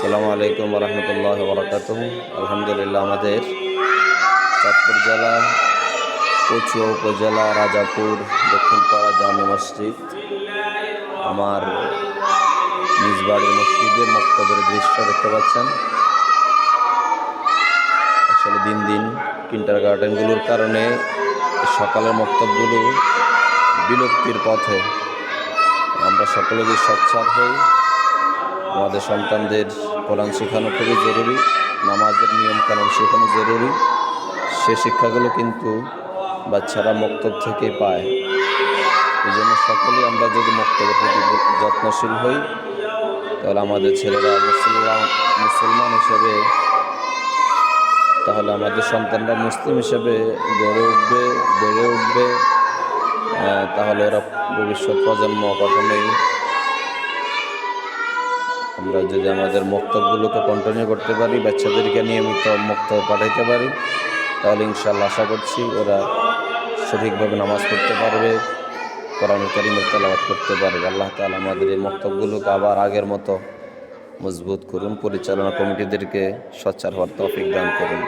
আসসালামু আলাইকুম রহমতুল্লাহ বরকাত আলহামদুলিল্লাহ, আমাদের চাঁদপুর জেলা, কচুয়া উপজেলা, রাজাপুর, দক্ষিণপাড়া জামে মসজিদ, আমার নিজ বাড়ির মসজিদের মক্তবের দৃশ্য দেখতে পাচ্ছেন। আসলে দিন দিন কিন্টার গার্ডেনগুলোর কারণে সকালের মক্তবগুলো বিলুপ্তির পথে। আমরা সকলে যে সচ্ছার হই আমাদের সন্তানদের কোরআন শেখানো খুবই জরুরি, নামাজের নিয়ম কানুন শেখানো জরুরি। সে শিক্ষাগুলো কিন্তু বাচ্চারা মক্তব থেকে পায়। এই জন্য সকলেই আমরা যদি মক্তবের প্রতি যত্নশীল হই, তাহলে আমাদের ছেলেরা মুসলিম মুসলমান হিসেবে, তাহলে আমাদের সন্তানরা মুসলিম হিসেবে গড়ে উঠবে, বেড়ে উঠবে। তাহলে ওরা ভবিষ্যৎ প্রজন্ম কখনোই আমরা যদি আমাদের মক্তবগুলোকে কন্টিনিউ করতে পারি, বাচ্চাদেরকে নিয়মিত মক্ত পাঠাইতে পারি, তাহলে ইনশাল্লাহ আশা করছি ওরা সঠিকভাবে নামাজ পড়তে পারবে কোরআন করিমের তেলাওয়াত করতে পারবে। আল্লাহ তালা আমাদের এই মক্তবগুলোকে আবার আগের মতো মজবুত করুন, পরিচালনা কমিটিদেরকে সচ্চার হওয়ার তৌফিক দান করুন।